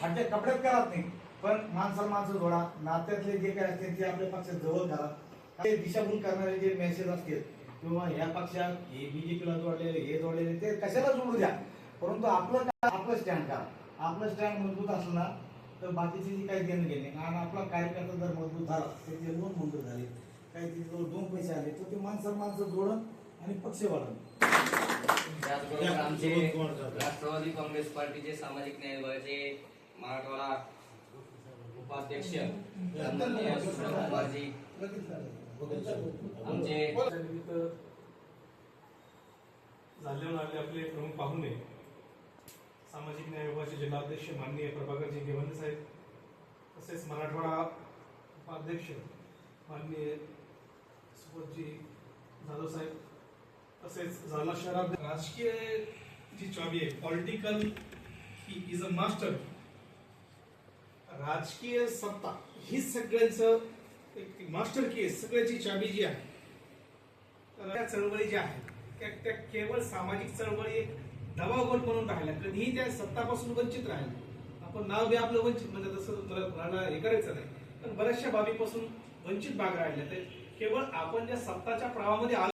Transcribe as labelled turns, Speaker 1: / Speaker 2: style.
Speaker 1: फाटल्या कपड्यात करत नाही. पण माणसाला माणसं जोडा नात्यातले जे काय असते ते आपल्या पक्षात जवळ करा ते दिशाभूल करणारे जे मेसेज असतील किंवा ह्या पक्षात हे बीजेपीला जोडलेले हे जोडलेले ते कशाला जोडू द्या? परंतु आपलं आपलं स्टँड करा आपलं स्टँड मजबूत असलं ना तर बाकीचे जे काही देणं घेणे आणि आपला कार्यकर्ता जर मजबूत झाला त्याचे लोन मंजूर झाले. काही तिथे दोन पैसे आले तर ते माणसं माणसं जोडून आणि पक्ष वाढून
Speaker 2: आमचे राष्ट्रवादी काँग्रेस पार्टीचे सामाजिक न्याय विभागाचे मराठवाडा उपाध्यक्ष आमचे
Speaker 3: झाल्यावर आले आपले प्रमुख पाहुणे सामाजिक न्याय विभागाचे जिल्हाध्यक्ष माननीय प्रभाकरजी गेवंदे साहेब तसेच मराठवाडा उपाध्यक्ष माननीय सुबोधजी जाधव साहेब तसेच जालना शहरात राजकीय जी चावी आहे पॉलिटिकल ही इज अ मास्टर राजकीय सत्ता ही सगळ्यांचं एक मास्टर की आहे सगळ्याची चाबी जी आहे. त्या चळवळी ज्या आहेत त्या त्या केवळ सामाजिक चळवळी एक दबाव म्हणून राहिल्या. कधीही त्या सत्तापासून वंचित राहिल्या. आपण नाव बी आपलं वंचित म्हणजे तसं मला कोणाला हे करायचं नाही. पण बऱ्याचशा बाबीपासून वंचित भाग राहिल्या तर केवळ आपण ज्या सत्ताच्या प्रवाहामध्ये आलो